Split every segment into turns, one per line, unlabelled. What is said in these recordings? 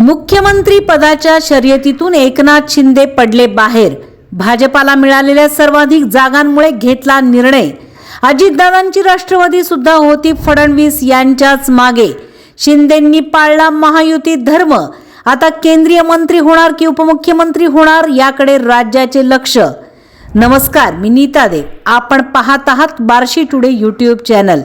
मुख्यमंत्री पदाच्या शर्यतीतून एकनाथ शिंदे पडले बाहेर. भाजपाला मिळालेल्या सर्वाधिक जागांमुळे घेतला निर्णय. अजितदादांची राष्ट्रवादी सुद्धा होती फडणवीस यांच्याच मागे. शिंदेंनी पाळला महायुती धर्म. आता केंद्रीय मंत्री होणार की उपमुख्यमंत्री होणार याकडे राज्याचे लक्ष. नमस्कार मी नीता दे. आपण पाहत आहात बार्शी टुडे यूट्यूब चॅनल.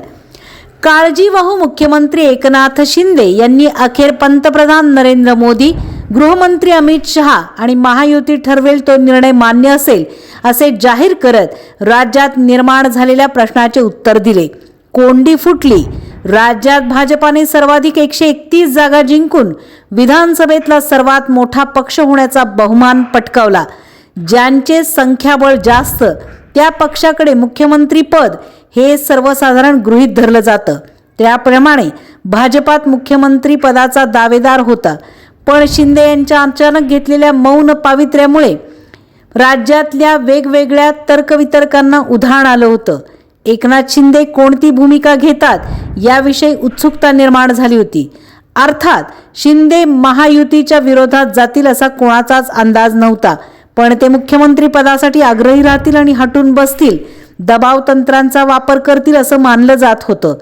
काळजीवाहू मुख्यमंत्री एकनाथ शिंदे यांनी अखेर पंतप्रधान नरेंद्र मोदी गृहमंत्री अमित शहा आणि महायुती ठरवेल तो निर्णय मान्य असेल असे जाहीर करत राज्यात निर्माण झालेल्या प्रश्नाचे उत्तर दिले. कोंडी फुटली. राज्यात भाजपाने सर्वाधिक एकशे एकतीस जागा जिंकून विधानसभेतला सर्वात मोठा पक्ष होण्याचा बहुमान पटकावला. ज्यांचे संख्याबळ जास्त त्या पक्षाकडे मुख्यमंत्री पद हे सर्वसाधारण गृहीत धरलं जातं. त्याप्रमाणे भाजपात मुख्यमंत्री पदाचा दावेदार होता पण शिंदे यांच्या अचानक घेतलेल्या मौन पावित्र्यामुळे राज्यातल्या वेगवेगळ्या तर्कवितर्कांना उधाण आलं होतं. एकनाथ शिंदे कोणती भूमिका घेतात याविषयी उत्सुकता निर्माण झाली होती. अर्थात शिंदे महायुतीच्या विरोधात जातील असा कोणाचाच अंदाज नव्हता पण ते मुख्यमंत्री पदासाठी आग्रही राहतील आणि हटून बसतील दबाव तंत्रांचा वापर करतील असं मानलं जात होतं.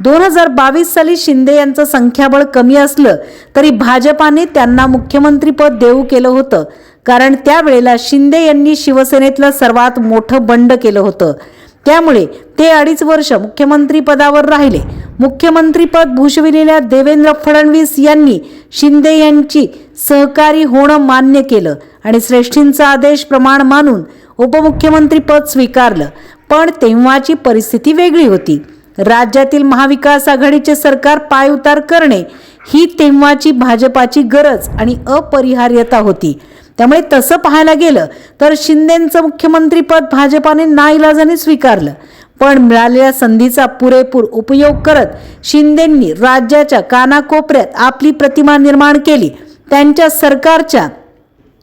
दोन हजार बावीस साली शिंदे यांचं संख्याबळ कमी असलं तरी भाजपाने त्यांना मुख्यमंत्रीपद देऊ केलं होतं. कारण त्यावेळेला शिंदे यांनी शिवसेनेतलं सर्वात मोठं बंड केलं होतं. त्यामुळे ते अडीच वर्ष मुख्यमंत्रीपदावर राहिले. मुख्यमंत्रीपद भूषविलेल्या देवेंद्र फडणवीस यांनी शिंदे यांची सहकारी होणं मान्य केलं आणि श्रेष्ठींचा आदेश प्रमाण मानून उपमुख्यमंत्रीपद स्वीकारलं. पण तेव्हाची परिस्थिती वेगळी होती. राज्यातील महाविकास आघाडीचे सरकार पायउतार करणे ही तेव्हाची भाजपाची गरज आणि अपरिहार्यता होती. त्यामुळे तसं पाहायला गेलं तर शिंदेंचं मुख्यमंत्रीपद भाजपाने नाईलाजाने स्वीकारलं. पण मिळालेल्या संधीचा पुरेपूर उपयोग करत शिंदेंनी राज्याच्या कानाकोपऱ्यात आपली प्रतिमा निर्माण केली. त्यांच्या सरकारच्या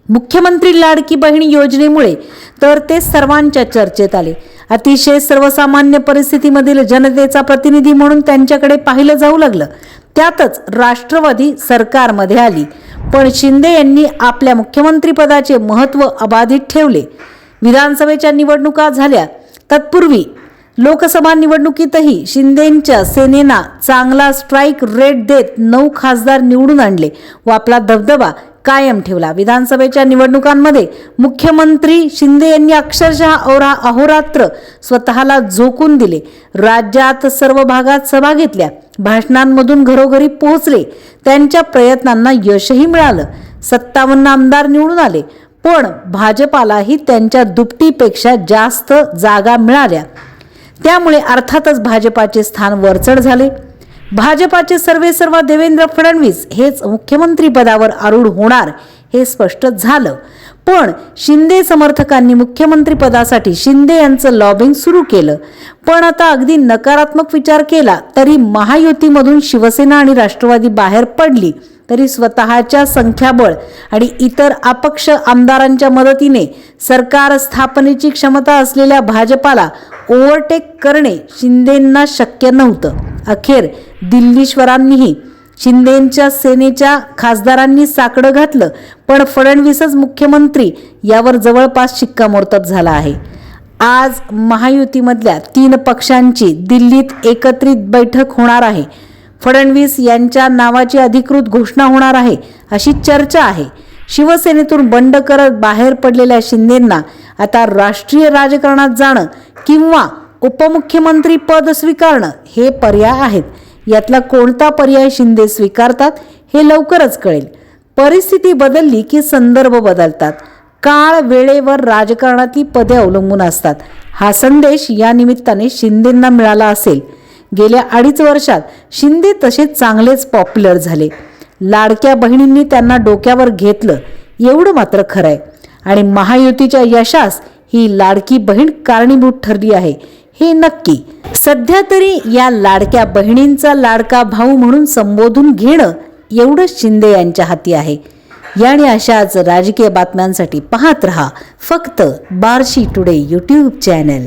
मुख्यमंत्री लाडकी बहीण योजनेमुळे तर ते सर्वांच्या चर्चेत आले. अतिशय सर्वसामान्य परिस्थितीमधील जनतेचा प्रतिनिधी म्हणून त्यांच्याकडे पाहिलं जाऊ लागलं. त्यातच राष्ट्रवादी सरकारमध्ये आली. पण शिंदे यांनी आपल्या मुख्यमंत्रीपदाचे महत्त्व अबाधित ठेवले. विधानसभेच्या निवडणुका झाल्या. तत्पूर्वी लोकसभा निवडणुकीतही शिंदेंच्या सेनेना चांगला स्ट्राईक रेट देत नऊ खासदार निवडून आणले व आपला दबदबा कायम ठेवला. विधानसभेच्या निवडणुकांमध्ये मुख्यमंत्री शिंदे यांनी अक्षरशः औरा अहोरात्र स्वतःला झोकून दिले. राज्यात सर्व भागात सभा घेतल्या. भाषणांमधून घरोघरी पोहोचले. त्यांच्या प्रयत्नांना यशही मिळालं. सत्तावन्न आमदार निवडून आले. पण भाजपालाही त्यांच्या दुपटीपेक्षा जास्त जागा मिळाल्या. त्यामुळे अर्थातच भाजपाचे स्थान वरचढ झाले. भाजपाचे सर्वे सर्व देवेंद्र फडणवीस हेच मुख्यमंत्री पदावर आरूढ होणार हे स्पष्ट झालं. पण शिंदे समर्थकांनी मुख्यमंत्री पदासाठी शिंदे यांचं लॉबिंग सुरू केलं. पण आता अगदी नकारात्मक विचार केला तरी महायुतीमधून शिवसेना आणि राष्ट्रवादी बाहेर पडली तरी स्वतःच्या संख्याबळ आणि इतर अपक्ष आमदारांच्या मदतीने सरकार स्थापनेची क्षमता असलेल्या भाजपाला ओव्हरटेक करणे शिंदेंना शक्य नव्हतं. अखेर दिल्लीश्वरांनीही शिंदेंच्या सेनेच्या खासदारांनी साकडं घातलं पण फडणवीसच मुख्यमंत्री यावर जवळपास शिक्कामोर्तब झाला आहे. आज महायुतीमधल्या तीन पक्षांची दिल्लीत एकत्रित बैठक होणार आहे. फडणवीस यांच्या नावाची अधिकृत घोषणा होणार आहे अशी चर्चा आहे. शिवसेनेतून बंड करत बाहेर पडलेल्या शिंदेंना आता राष्ट्रीय राजकारणात जाणं किंवा उपमुख्यमंत्री पद स्वीकारणं हे पर्याय आहेत. यातला कोणता पर्याय शिंदे स्वीकारतात हे लवकरच कळेल. परिस्थिती बदलली की संदर्भ बदलतात. काळ वेळेवर राजकारणातली पदे अवलंबून असतात. हा संदेश या निमित्ताने शिंदेंना मिळाला असेल. गेल्या अडीच वर्षात शिंदे तसे चांगलेच पॉप्युलर झाले. लाडक्या बहिणींनी त्यांना डोक्यावर घेतलं. एवढं मात्र खरं आहे आणि महायुतीच्या यशास ही लाडकी बहीण कारणीभूत ठरली आहे. हे नक्की. सध्या तरी या लाडक्या बहिणींचा लाडका भाऊ म्हणून संबोधून घेणं एवढंच शिंदे यांच्या हाती आहे. याने अशाच राजकीय बातम्यांसाठी पाहत रहा फक्त बार्शी टुडे यूट्यूब चॅनल